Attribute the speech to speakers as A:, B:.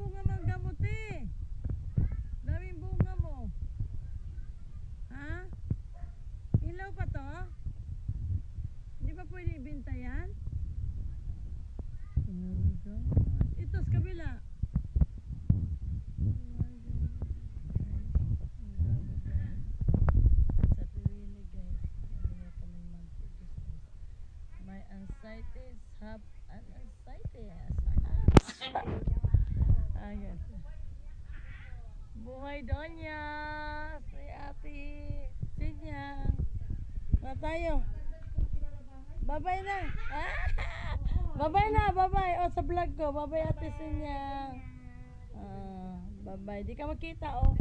A: bunga magdamot eh. Daming bunga mo. Ha? Ilaw pa to? Hindi pa pwede ibinta yan? Oh my God. Ito sa kabila. Arthritis have an anxiety. Ayan. Buhay Donya! Si Ate Sinyang. Na tayo. Babay na. Ah! Babay na, babay. O, sa vlog ko. Babay Ate Sinyang. Ah, babay. Di ka makita, oh.